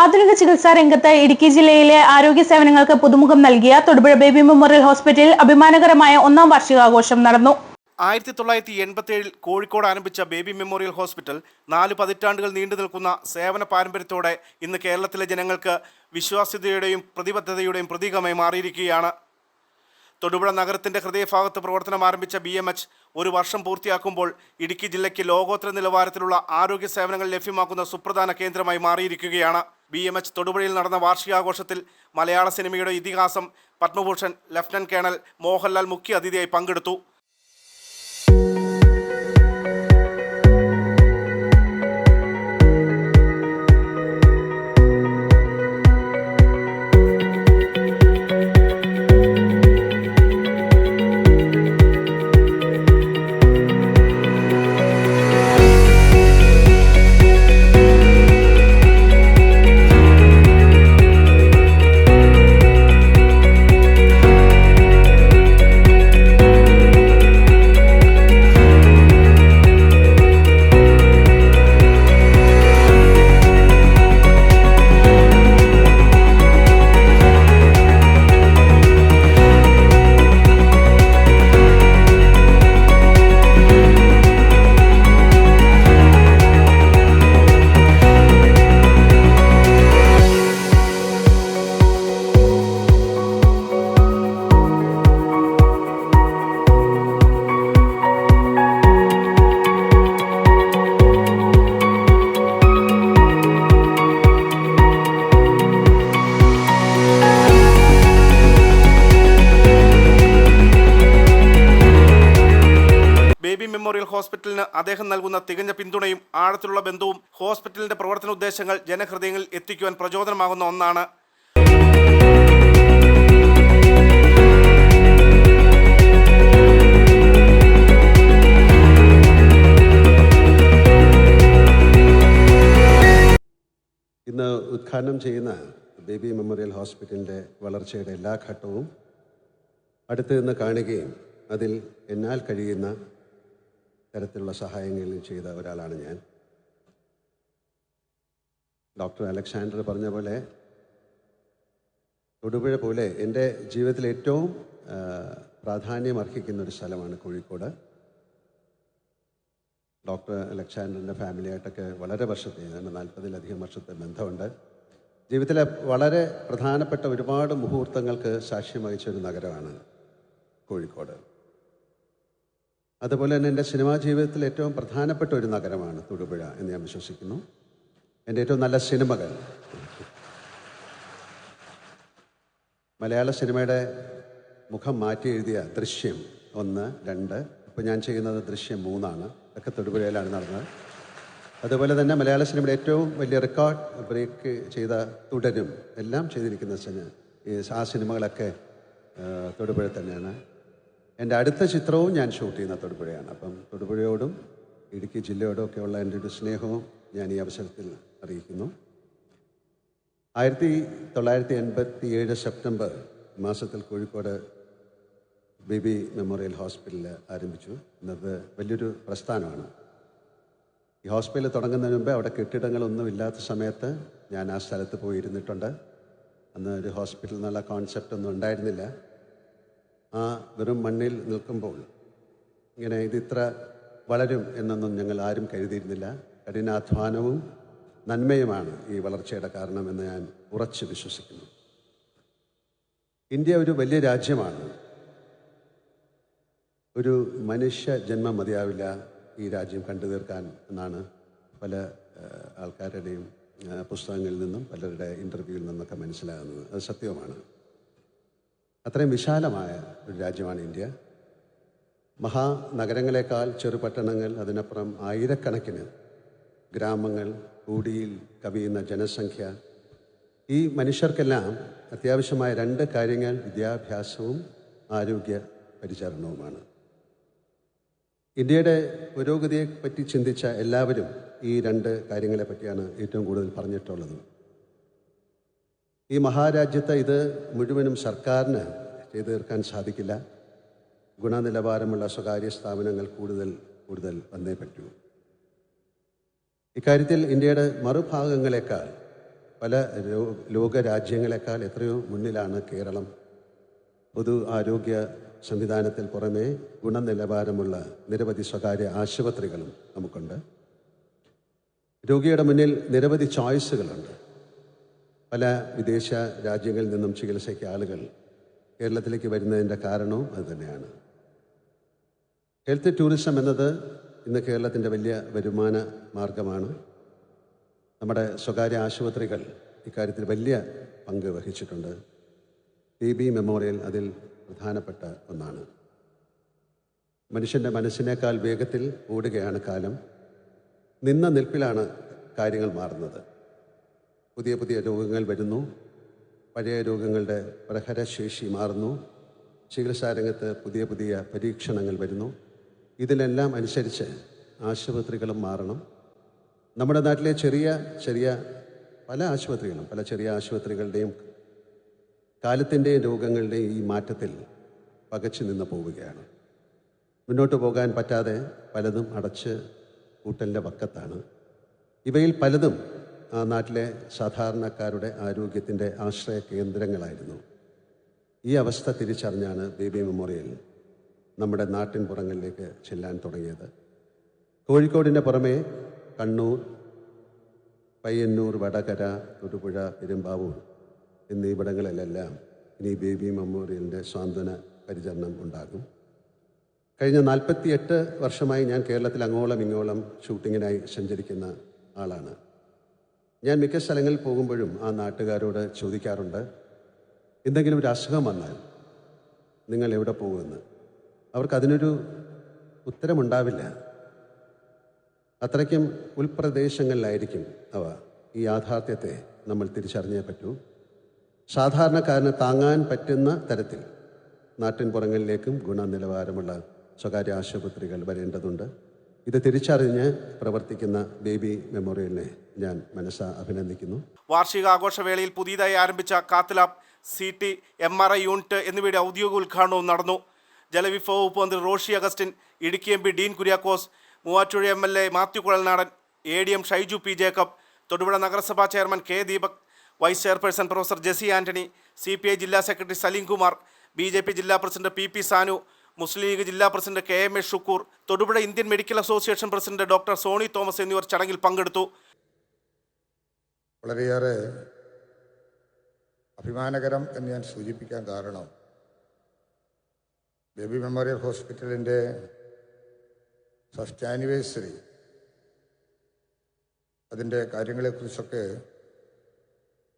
ആധുനിക ചികിത്സാ രംഗത്ത് ഇടുക്കി ജില്ലയിലെ ആരോഗ്യ സേവനങ്ങൾക്ക് പുതുമുഖം നൽകിയ തൊടുപുഴ ബേബി മെമ്മോറിയൽ ഹോസ്പിറ്റലിൽ അഭിമാനകരമായ ഒന്നാം വാർഷികാഘോഷം നടന്നു. ആയിരത്തി തൊള്ളായിരത്തി എൺപത്തിയേഴിൽ കോഴിക്കോട് ആരംഭിച്ച ബേബി മെമ്മോറിയൽ ഹോസ്പിറ്റൽ നാല് പതിറ്റാണ്ടുകൾ നീണ്ടു നിൽക്കുന്ന സേവന പാരമ്പര്യത്തോടെ ഇന്ന് കേരളത്തിലെ ജനങ്ങൾക്ക് വിശ്വാസ്യതയുടെയും പ്രതിബദ്ധതയുടെയും പ്രതീകമായി മാറിയിരിക്കുകയാണ്. തൊടുപുഴ നഗരത്തിന്റെ ഹൃദയഭാഗത്ത് പ്രവർത്തനം ആരംഭിച്ച ബി എം എച്ച് ഒരു വർഷം പൂർത്തിയാക്കുമ്പോൾ ഇടുക്കി ജില്ലയ്ക്ക് ലോകോത്തര നിലവാരത്തിലുള്ള ആരോഗ്യ സേവനങ്ങൾ ലഭ്യമാക്കുന്ന സുപ്രധാന കേന്ദ്രമായി മാറിയിരിക്കുകയാണ്. ബി എം എച്ച് തൊടുപുഴയിൽ നടന്ന വാർഷികാഘോഷത്തിൽ മലയാള സിനിമയുടെ ഇതിഹാസം പത്മഭൂഷൺ ലഫ്റ്റനന്റ് കേണൽ മോഹൻലാൽ മുഖ്യ അതിഥിയായി പങ്കെടുത്തു. ബേബി മെമ്മോറിയൽ ഹോസ്പിറ്റലിന് അദ്ദേഹം നൽകുന്ന തികഞ്ഞ പിന്തുണയും ആഴത്തിലുള്ള ബന്ധവും ഹോസ്പിറ്റലിന്റെ പ്രവർത്തന ഉദ്ദേശങ്ങൾ ജനഹൃദയങ്ങളിൽ എത്തിക്കുവാൻ പ്രചോദനമാകുന്ന ഒന്നാണ്. ഇന്ന് ഉദ്ഘാടനം ചെയ്യുന്ന ബേബി മെമ്മോറിയൽ ഹോസ്പിറ്റലിന്റെ വളർച്ചയുടെ എല്ലാ ഘട്ടവും അടുത്ത് നിന്ന് കാണുകയും അതിൽ എന്നാൽ കഴിയുന്ന തരത്തിലുള്ള സഹായങ്ങൾ ചെയ്ത ഒരാളാണ് ഞാൻ. ഡോക്ടർ അലക്സാണ്ടർ പറഞ്ഞ പോലെ തൊടുപുഴ പോലെ എന്റെ ജീവിതത്തിൽ ഏറ്റവും പ്രാധാന്യം അർഹിക്കുന്ന ഒരു സ്ഥലമാണ് കോഴിക്കോട്. ഡോക്ടർ അലക്സാണ്ടറിന്റെ ഫാമിലിയായിട്ടൊക്കെ വളരെ വർഷത്തെ ഏതാണ്ട് നാൽപ്പതിലധികം വർഷത്തെ ബന്ധമുണ്ട്. ജീവിതത്തിലെ വളരെ പ്രധാനപ്പെട്ട ഒരുപാട് മുഹൂർത്തങ്ങൾക്ക് സാക്ഷ്യം വഹിച്ച ഒരു നഗരമാണ് കോഴിക്കോട്. അതുപോലെ തന്നെ എന്റെ സിനിമാ ജീവിതത്തിൽ ഏറ്റവും പ്രധാനപ്പെട്ട ഒരു നഗരമാണ് തൊടുപുഴ എന്ന് ഞാൻ വിശ്വസിക്കുന്നു. എന്റെ ഏറ്റവും നല്ല സിനിമകൾ മലയാള സിനിമയുടെ മുഖം മാറ്റി എഴുതിയ ദൃശ്യം ഒന്ന് രണ്ട്. ഇപ്പോൾ ഞാൻ ചെയ്യുന്നത് ദൃശ്യം മൂന്നാണ്. ഒക്കെ തൊടുപുഴയിലാണ് നടന്നത്. അതുപോലെ തന്നെ മലയാള സിനിമയുടെ ഏറ്റവും വലിയ റെക്കോർഡ് ബ്രേക്ക് ചെയ്ത തുടരും എല്ലാം ചെയ്തിരിക്കുന്ന ആ സിനിമകളൊക്കെ തൊടുപുഴ തന്നെയാണ്. എന്റെ അടുത്ത ചിത്രവും ഞാൻ ഷൂട്ട് ചെയ്യുന്ന തൊടുപുഴയാണ്. അപ്പം തൊടുപുഴയോടും ഇടുക്കി ജില്ലയോടും ഒക്കെയുള്ള എന്റെ ഒരു സ്നേഹവും ഞാൻ ഈ അവസരത്തിൽ അറിയിക്കുന്നു. ആയിരത്തി തൊള്ളായിരത്തി എൺപത്തി ഏഴ് സെപ്റ്റംബർ മാസത്തിൽ കോഴിക്കോട് ബേബി മെമ്മോറിയൽ ഹോസ്പിറ്റലിൽ ആരംഭിച്ചു. എന്നത് വലിയൊരു പ്രസ്ഥാനമാണ്. ഈ ഹോസ്പിറ്റൽ തുടങ്ങുന്നതിന് മുമ്പേ അവിടെ കെട്ടിടങ്ങളൊന്നും ഇല്ലാത്ത സമയത്ത് ഞാൻ ആ സ്ഥലത്ത് പോയി ഇരുന്നിട്ടുണ്ട് അന്ന് ഒരു ഹോസ്പിറ്റൽ എന്നുള്ള കോൺസെപ്റ്റ് ഒന്നും ഉണ്ടായിരുന്നില്ല. ആ വെറും മണ്ണിൽ നിൽക്കുമ്പോൾ ഇങ്ങനെ ഇത് ഇത്ര വളരും എന്നൊന്നും ഞങ്ങൾ ആരും കരുതിയിരുന്നില്ല. കഠിനാധ്വാനവും നന്മയുമാണ് ഈ വളർച്ചയുടെ കാരണമെന്ന് ഞാൻ ഉറച്ചു വിശ്വസിക്കുന്നു. ഇന്ത്യ ഒരു വലിയ രാജ്യമാണ്. ഒരു മനുഷ്യ ജന്മം മതിയാവില്ല ഈ രാജ്യം കണ്ടു തീർക്കാൻ എന്നാണ് പല ആൾക്കാരുടെയും പുസ്തകങ്ങളിൽ നിന്നും പലരുടെ ഇന്റർവ്യൂവിൽ നിന്നൊക്കെ മനസ്സിലാകുന്നത്. അത് സത്യവുമാണ്. അത്രയും വിശാലമായ ഒരു രാജ്യമാണ് ഇന്ത്യ. മഹാനഗരങ്ങളെക്കാൾ ചെറുപട്ടണങ്ങൾ അതിനപ്പുറം ആയിരക്കണക്കിന് ഗ്രാമങ്ങൾ കൂടിയിൽ കവിയുന്ന ജനസംഖ്യ. ഈ മനുഷ്യർക്കെല്ലാം അത്യാവശ്യമായ രണ്ട് കാര്യങ്ങൾ വിദ്യാഭ്യാസവും ആരോഗ്യ പരിചരണവുമാണ്. ഇന്ത്യയുടെ പുരോഗതിയെപ്പറ്റി ചിന്തിച്ച എല്ലാവരും ഈ രണ്ട് കാര്യങ്ങളെ പറ്റിയാണ് ഏറ്റവും കൂടുതൽ പറഞ്ഞിട്ടുള്ളത്. ഈ മഹാരാജ്യത്തെ ഇത് മുഴുവനും സർക്കാരിന് ചെയ്തു തീർക്കാൻ സാധിക്കില്ല. ഗുണനിലവാരമുള്ള സ്വകാര്യ സ്ഥാപനങ്ങൾ കൂടുതൽ കൂടുതൽ വന്നേ പറ്റൂ. ഇക്കാര്യത്തിൽ ഇന്ത്യയുടെ മറുഭാഗങ്ങളെക്കാൾ പല ലോകരാജ്യങ്ങളെക്കാൾ എത്രയോ മുന്നിലാണ് കേരളം. പൊതു ആരോഗ്യ സംവിധാനത്തിൽ പുറമേ ഗുണനിലവാരമുള്ള നിരവധി സ്വകാര്യ ആശുപത്രികളും നമുക്കുണ്ട്. രോഗിയുടെ മുന്നിൽ നിരവധി ചോയ്സുകളുണ്ട്. പല വിദേശ രാജ്യങ്ങളിൽ നിന്നും ചികിത്സയ്ക്ക് ആളുകൾ കേരളത്തിലേക്ക് വരുന്നതിന്റെ കാരണവും അതുതന്നെയാണ് ഹെൽത്ത് ടൂറിസം എന്നത് ഇന്ന് കേരളത്തിന്റെ വലിയ വരുമാന മാർഗമാണ്. നമ്മുടെ സ്വകാര്യ ആശുപത്രികൾ ഇക്കാര്യത്തിൽ വലിയ പങ്ക് വഹിച്ചിട്ടുണ്ട്. ബി ബി മെമ്മോറിയൽ അതിൽ പ്രധാനപ്പെട്ട ഒന്നാണ്. മനുഷ്യന്റെ മനസ്സിനേക്കാൾ വേഗത്തിൽ ഓടുകയാണ് കാലം. നിന്ന നിൽപ്പിലാണ് കാര്യങ്ങൾ മാറുന്നത്. പുതിയ പുതിയ രോഗങ്ങൾ വരുന്നു. പഴയ രോഗങ്ങളുടെ പ്രഹരശേഷി മാറുന്നു. ചികിത്സാരംഗത്ത് പുതിയ പുതിയ പരീക്ഷണങ്ങൾ വരുന്നു. ഇതിനെല്ലാം അനുസരിച്ച് ആശുപത്രികളും മാറണം. നമ്മുടെ നാട്ടിലെ ചെറിയ ചെറിയ പല ആശുപത്രികളും പല ചെറിയ ആശുപത്രികളുടെയും കാലത്തിന്റെയും രോഗങ്ങളുടെയും ഈ മാറ്റത്തിൽ പകച്ചു നിന്ന് പോവുകയാണ്. മുന്നോട്ട് പോകാൻ പറ്റാതെ പലതും അടച്ച് കൂട്ടലിന്റെ വക്കത്താണ്. ഇവയിൽ പലതും ആ നാട്ടിലെ സാധാരണക്കാരുടെ ആരോഗ്യത്തിന്റെ ആശ്രയ കേന്ദ്രങ്ങളായിരുന്നു. ഈ അവസ്ഥ തിരിച്ചറിഞ്ഞാണ് ബേബി മെമ്മോറിയൽ നമ്മുടെ നാട്ടിൻ പുറങ്ങളിലേക്ക് ചെല്ലാൻ തുടങ്ങിയത്. കോഴിക്കോടിന്റെ പുറമെ കണ്ണൂർ പയ്യന്നൂർ വടകര തൊടുപുഴ പെരുമ്പാവൂർ എന്നിവിടങ്ങളിലെല്ലാം ഇനി ബേബി മെമ്മോറിയലിന്റെ സാന്ത്വന പരിചരണം ഉണ്ടാകും. കഴിഞ്ഞ നാൽപ്പത്തിയെട്ട് വർഷമായി ഞാൻ കേരളത്തിൽ അങ്ങോളം ഇങ്ങോളം ഷൂട്ടിങ്ങിനായി സഞ്ചരിക്കുന്ന ആളാണ്. ഞാൻ മിക്ക സ്ഥലങ്ങളിൽ പോകുമ്പോഴും ആ നാട്ടുകാരോട് ചോദിക്കാറുണ്ട് എന്തെങ്കിലും ഒരു അസുഖം വന്നാൽ നിങ്ങൾ എവിടെ പോകുമെന്ന്? അവർക്കതിനൊരു ഉത്തരമുണ്ടാവില്ല. അത്രയ്ക്കും ഉൾപ്രദേശങ്ങളിലായിരിക്കും അവ. ഈ യാഥാർത്ഥ്യത്തെ നമ്മൾ തിരിച്ചറിഞ്ഞേ പറ്റൂ. സാധാരണക്കാരന് താങ്ങാൻ പറ്റുന്ന തരത്തിൽ നാട്ടിൻ പുറങ്ങളിലേക്കും ഗുണനിലവാരമുള്ള സ്വകാര്യ ആശുപത്രികൾ വരേണ്ടതുണ്ട്. ഇത് തിരിച്ചറിഞ്ഞ് പ്രവർത്തിക്കുന്ന ബേബി മെമ്മോറിയലിനെ ഞാൻ മനസ്സാ അഭിനന്ദിക്കുന്നു. വാർഷിക ആഘോഷവേളയിൽ പുതിയതായി ആരംഭിച്ച cath lab C T M R I unit എന്നിവയുടെ ഔദ്യോഗിക ഉദ്ഘാടനവും നടന്നു. ജലവിഭവ വകുപ്പ് മന്ത്രി Roshy Augustine Idukki M P Dean Kuriakose Muvattupuzha M L A Mathew Kuzhalnadan A D M Shaiju P Jacob Thodupuzha നഗരസഭാ chairman K Deepak vice chairperson professor Jessy Antony C ജില്ലാ secretary Saleem Kumar B ജില്ലാ president P Sanu Muslim League ജില്ലാ president K M A Shukkoor Thodupuzha Indian medical association president doctor Sony Thomas എന്നിവർ ചടങ്ങിൽ പങ്കെടുത്തു. വളരെയേറെ അഭിമാനകരം എന്ന് ഞാൻ സൂചിപ്പിക്കാൻ കാരണം ബേബി മെമ്മോറിയൽ ഹോസ്പിറ്റലിന്റെ ഫസ്റ്റ് ആനിവേഴ്സറി അതിന്റെ കാര്യങ്ങളെക്കുറിച്ചൊക്കെ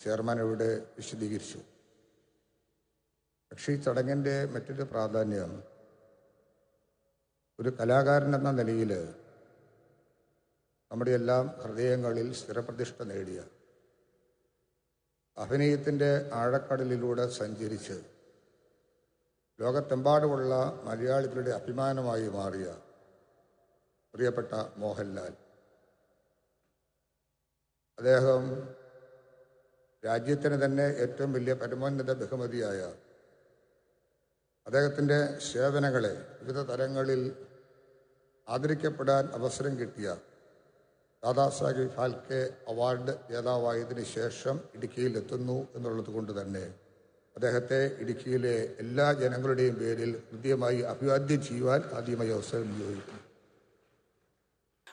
ചെയർമാൻ ഇവിടെ വിശദീകരിച്ചു. പക്ഷേ ഈ ചടങ്ങിന്റെ മറ്റൊരു പ്രാധാന്യം ഒരു കലാകാരൻ എന്ന നിലയിൽ നമ്മുടെ എല്ലാം ഹൃദയങ്ങളിൽ സ്ഥിരപ്രതിഷ്ഠ നേടിയ അഭിനയത്തിന്റെ ആഴക്കടലിലൂടെ സഞ്ചരിച്ച് ലോകത്തെമ്പാടുമുള്ള മലയാളികളുടെ അഭിമാനമായി മാറിയ പ്രിയപ്പെട്ട മോഹൻലാൽ. അദ്ദേഹം രാജ്യത്തിന് തന്നെ ഏറ്റവും വലിയ പരമോന്നത ബഹുമതിയായ അദ്ദേഹത്തിന്റെ സേവനങ്ങളെ വിവിധ തലങ്ങളിൽ ആദരിക്കപ്പെടാൻ അവസരം കിട്ടിയ ദാദാസാഹിബ് ഫാൽക്കെ അവാർഡ് ജേതാവായതിനു ശേഷം ഇടുക്കിയിൽ എത്തുന്നു എന്നുള്ളത് കൊണ്ട് തന്നെ അദ്ദേഹത്തെ ഇടുക്കിയിലെ എല്ലാ ജനങ്ങളുടെയും പേരിൽ ഹൃദ്യമായി അഭിവാദ്യം ചെയ്യുവാൻ ആദ്യമായി അവസരം വിനിയോഗിക്കുന്നു.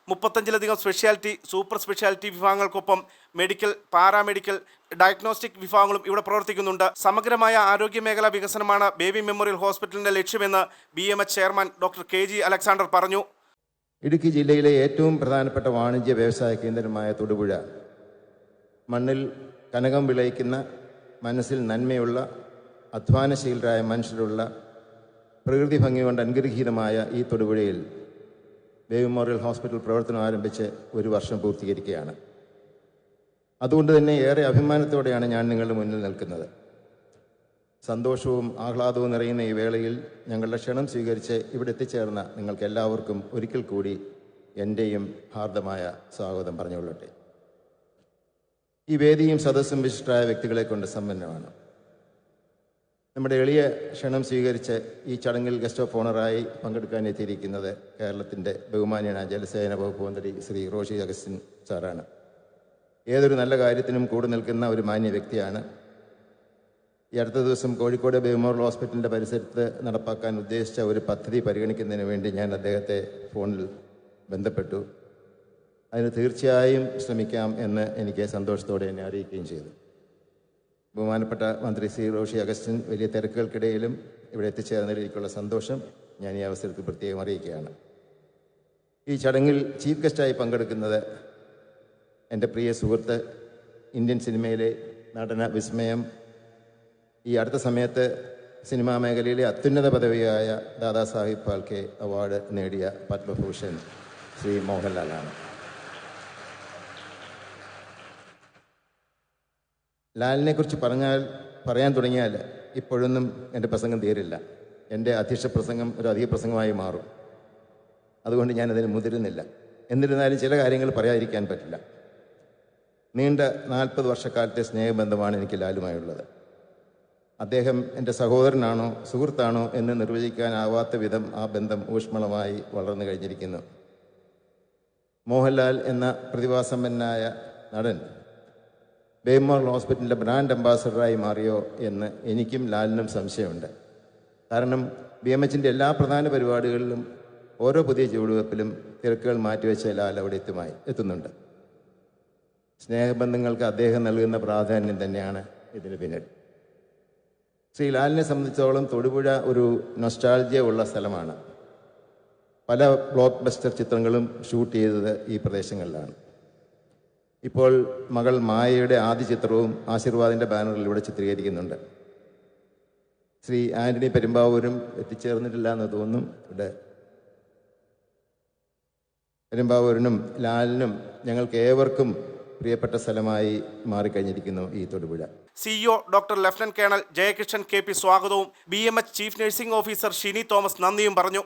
മുപ്പത്തഞ്ചിലധികം സ്പെഷ്യാലിറ്റി സൂപ്പർ സ്പെഷ്യാലിറ്റി വിഭാഗങ്ങൾക്കൊപ്പം മെഡിക്കൽ പാരാമെഡിക്കൽ ഡയഗ്നോസ്റ്റിക് വിഭാഗങ്ങളും ഇവിടെ പ്രവർത്തിക്കുന്നുണ്ട്. സമഗ്രമായ ആരോഗ്യ മേഖലാ വികസനമാണ് ബേബി മെമ്മോറിയൽ ഹോസ്പിറ്റലിന്റെ ലക്ഷ്യമെന്ന് B chairman doctor K Alexander പറഞ്ഞു. ഇടുക്കി ജില്ലയിലെ ഏറ്റവും പ്രധാനപ്പെട്ട വാണിജ്യ വ്യവസായ കേന്ദ്രമായ തൊടുപുഴ. മണ്ണിൽ കനകം വിളയിക്കുന്ന മനസ്സിൽ നന്മയുള്ള അധ്വാനശീലരായ മനുഷ്യരുള്ള പ്രകൃതി ഭംഗി കൊണ്ട് അനുഗ്രഹീതമായ ഈ തൊടുപുഴയിൽ ബേബി മെമ്മോറിയൽ ഹോസ്പിറ്റൽ പ്രവർത്തനം ആരംഭിച്ച് ഒരു വർഷം പൂർത്തീകരിക്കുകയാണ്. അതുകൊണ്ട് തന്നെ ഏറെ അഭിമാനത്തോടെയാണ് ഞാൻ നിങ്ങളുടെ മുന്നിൽ നിൽക്കുന്നത്. സന്തോഷവും ആഹ്ലാദവും നിറയുന്ന ഈ വേളയിൽ ഞങ്ങളുടെ ക്ഷണം സ്വീകരിച്ച് ഇവിടെ എത്തിച്ചേർന്ന നിങ്ങൾക്ക് എല്ലാവർക്കും ഒരിക്കൽ കൂടി എന്റെയും ഹാർദമായ സ്വാഗതം പറഞ്ഞുകൊള്ളട്ടെ. ഈ വേദിയും സദസ്സും വിശിഷ്ടരായ വ്യക്തികളെ കൊണ്ട് സമ്പന്നമാണ്. നമ്മുടെ എളിയ ക്ഷണം സ്വീകരിച്ച് ഈ ചടങ്ങിൽ ഗസ്റ്റ് ഓഫ് ഓണറായി പങ്കെടുക്കാൻ എത്തിയിരിക്കുന്നത് കേരളത്തിന്റെ ബഹുമാനിയാണ് ജലസേന വകുപ്പ് മന്ത്രി ശ്രീ റോഷി അഗസ്റ്റിൻ സാറാണ്. ഏതൊരു നല്ല കാര്യത്തിനും കൂടെ നിൽക്കുന്ന ഒരു മാന്യ വ്യക്തിയാണ്. ഈ അടുത്ത ദിവസം കോഴിക്കോട് ബേമോറൽ ഹോസ്പിറ്റലിന്റെ പരിസരത്ത് നടപ്പാക്കാൻ ഉദ്ദേശിച്ച ഒരു പദ്ധതി പരിഗണിക്കുന്നതിന് വേണ്ടി ഞാൻ അദ്ദേഹത്തെ ഫോണിൽ ബന്ധപ്പെട്ടു. അതിന് തീർച്ചയായും ശ്രമിക്കാം എന്ന് എനിക്ക് സന്തോഷത്തോടെ എന്നെ അറിയിക്കുകയും ചെയ്തു. ബഹുമാനപ്പെട്ട മന്ത്രി സി റോഷി അഗസ്റ്റിൻ വലിയ തിരക്കുകൾക്കിടയിലും ഇവിടെ എത്തിച്ചേർന്നതിൽ എനിക്കുള്ള സന്തോഷം ഞാൻ ഈ അവസരത്തിൽ പ്രത്യേകം അറിയിക്കുകയാണ്. ഈ ചടങ്ങിൽ ചീഫ് ഗസ്റ്റായി പങ്കെടുക്കുന്നത് എന്റെ പ്രിയ സുഹൃത്ത് ഇന്ത്യൻ സിനിമയിലെ നടന വിസ്മയം ഈ അടുത്ത സമയത്ത് സിനിമാ മേഖലയിലെ അത്യുന്നത പദവിയായ ദാദാസാഹിബ് ഫാൽക്കെ അവാർഡ് നേടിയ പത്മഭൂഷൺ ശ്രീ മോഹൻലാലാണ്. ലാലിനെ കുറിച്ച് പറഞ്ഞാൽ പറയാൻ തുടങ്ങിയാൽ ഇപ്പോഴൊന്നും എന്റെ പ്രസംഗം തീരില്ല. എന്റെ അധ്യക്ഷ പ്രസംഗം ഒരു അധിക പ്രസംഗമായി മാറും. അതുകൊണ്ട് ഞാൻ ഞാനതിന് മുതിരുന്നില്ല. എന്നിരുന്നാലും ചില കാര്യങ്ങൾ പറയാതിരിക്കാൻ പറ്റില്ല. നീണ്ട നാൽപ്പത് വർഷക്കാലത്തെ സ്നേഹബന്ധമാണ് എനിക്ക് ലാലുമായുള്ളത്. അദ്ദേഹം എന്റെ സഹോദരനാണോ സുഹൃത്താണോ എന്ന് നിർവചിക്കാനാവാത്ത വിധം ആ ബന്ധം ഊഷ്മളമായി വളർന്നു കഴിഞ്ഞിരിക്കുന്നു. മോഹൻലാൽ എന്ന പ്രതിഭാസമ്പന്നായ നടൻ ബേമോറൽ ഹോസ്പിറ്റലിന്റെ ബ്രാൻഡ് അംബാസഡറായി മാറിയോ എന്ന് എനിക്കും ലാലിനും സംശയമുണ്ട്. കാരണം ബി എം എച്ചിന്റെ എല്ലാ പ്രധാന പരിപാടികളിലും ഓരോ പുതിയ ചുവടുവെപ്പിലും തിരക്കുകൾ മാറ്റിവെച്ച ലാൽ അവിടെ എത്തുമായി എത്തുന്നുണ്ട്. സ്നേഹബന്ധങ്ങൾക്ക് അദ്ദേഹം നൽകുന്ന പ്രാധാന്യം തന്നെയാണ് ഇതിന് പിന്നിൽ. ശ്രീ ലാലിനെ സംബന്ധിച്ചോളം തൊടുപുഴ ഒരു നൊസ്റ്റാൾജിയ ഉള്ള സ്ഥലമാണ്. പല ബ്ലോക്ക് ബസ്റ്റർ ചിത്രങ്ങളും ഷൂട്ട് ചെയ്തത് ഈ പ്രദേശങ്ങളിലാണ്. ഇപ്പോൾ മകൾ മായയുടെ ആദ്യ ചിത്രവും ആശീർവാദിന്റെ ബാനറിൽ ഇവിടെ ചിത്രീകരിക്കുന്നുണ്ട്. ശ്രീ ആന്റണി പെരുമ്പാവൂരും എത്തിച്ചേർന്നിട്ടില്ല എന്ന് തോന്നും ഇവിടെ. പെരുമ്പാവൂരിനും ലാലിനും ഞങ്ങൾക്ക് ഏവർക്കും പ്രിയപ്പെട്ട സ്ഥലമായി മാറിക്കഴിഞ്ഞിരിക്കുന്നു ഈ Thodupuzha. CEO doctor lieutenant colonel Jayakrishnan K P സ്വാഗതവും B M H chief nursing officer Shini Thomas നന്ദിയും പറഞ്ഞു.